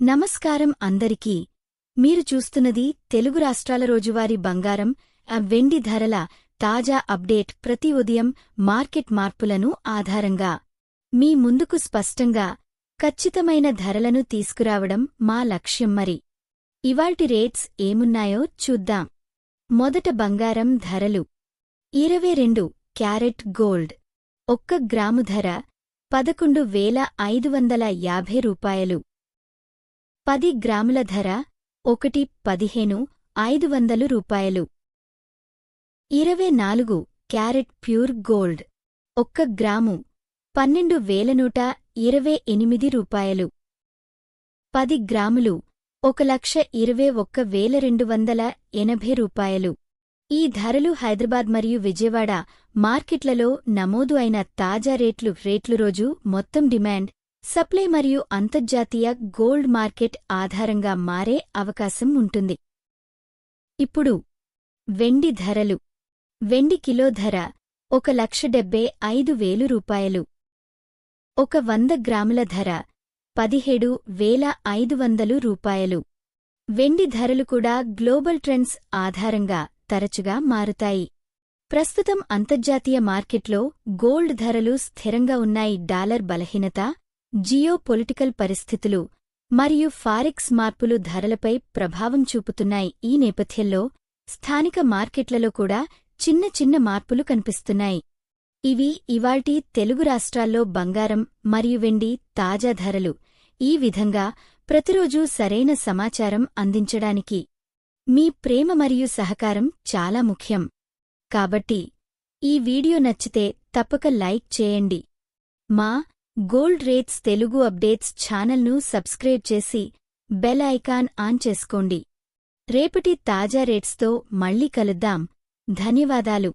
నమస్కారం అందరికీ. మీరు చూస్తున్నది తెలుగు రాష్ట్రాల రోజువారీ బంగారం వెండి ధరల తాజా అప్డేట్ ప్రతి ఉదయం మార్కెట్ మార్పులను ఆధారంగా. మీ ముందుకు స్పష్టంగా ఖచ్చితమైన ధరలను తీసుకురావడం మా లక్ష్యం మరి. ఇవాల్టి రేట్స్ ఏమున్నాయో చూద్దాం. మొదట బంగారం ధరలు. ఇరవై రెండు క్యారెట్ గోల్డ్. ఒక్క గ్రాము ధర పదకొండు వేల ఐదు వందల యాభై రూపాయలు. పది గ్రాముల ధర ఒకటి పదిహేను ఐదు వందలు రూపాయలు. ఇరవై నాలుగు క్యారెట్ ప్యూర్ గోల్డ్ ఒక్క గ్రాము పన్నెండు వేల నూట ఇరవై ఎనిమిది రూపాయలు. పది గ్రాములు ఒక లక్ష ఇరవై ఒక్క వేల రెండు వందల ఎనభై రూపాయలు. ఈ ధరలు హైదరాబాద్ మరియు విజయవాడ మార్కెట్లలో నమోదు అయిన తాజా రేట్లు రేట్లు రోజు మొత్తం డిమాండ్ సప్లై మరియు అంతర్జాతీయ గోల్డ్ మార్కెట్ ఆధారంగా మారే అవకాశం ఉంటుంది. ఇప్పుడు వెండి ధరలు. వెండి కిలో ధర ఒక లక్ష డెబ్బై ఐదు వేలు రూపాయలు. ఒక వంద గ్రాముల ధర పదిహేడు వేల ఐదు వందలు రూపాయలు. వెండి ధరలు కూడా గ్లోబల్ ట్రెండ్స్ ఆధారంగా తరచుగా మారుతాయి. ప్రస్తుతం అంతర్జాతీయ మార్కెట్లో గోల్డ్ ధరలు స్థిరంగా ఉన్నాయి. డాలర్ బలహీనత జియో పొలిటికల్ పరిస్థితులు మరియు ఫారెక్స్ మార్పులు ధరలపై ప్రభావం చూపుతున్నాయి. ఈ నేపథ్యంలో స్థానిక మార్కెట్లలో కూడా చిన్న చిన్న మార్పులు కనిపిస్తున్నాయి. ఇవి ఇవాల్టి తెలుగు రాష్ట్రాల్లో బంగారం మరియు వెండి తాజా ధరలు. ఈ విధంగా ప్రతిరోజూ సరైన సమాచారం అందించడానికి మీ ప్రేమ మరియు సహకారం చాలా ముఖ్యం. కాబట్టి ఈ వీడియో నచ్చితే తప్పక లైక్ చేయండి. మా గోల్డ్ రేట్స్ తెలుగు అప్డేట్స్ ఛానల్ను సబ్స్క్రైబ్ చేసి బెల్ ఐకాన్ ఆన్ చేసుకోండి. రేపటి తాజా రేట్స్తో మళ్ళీ కలుద్దాం. ధన్యవాదాలు.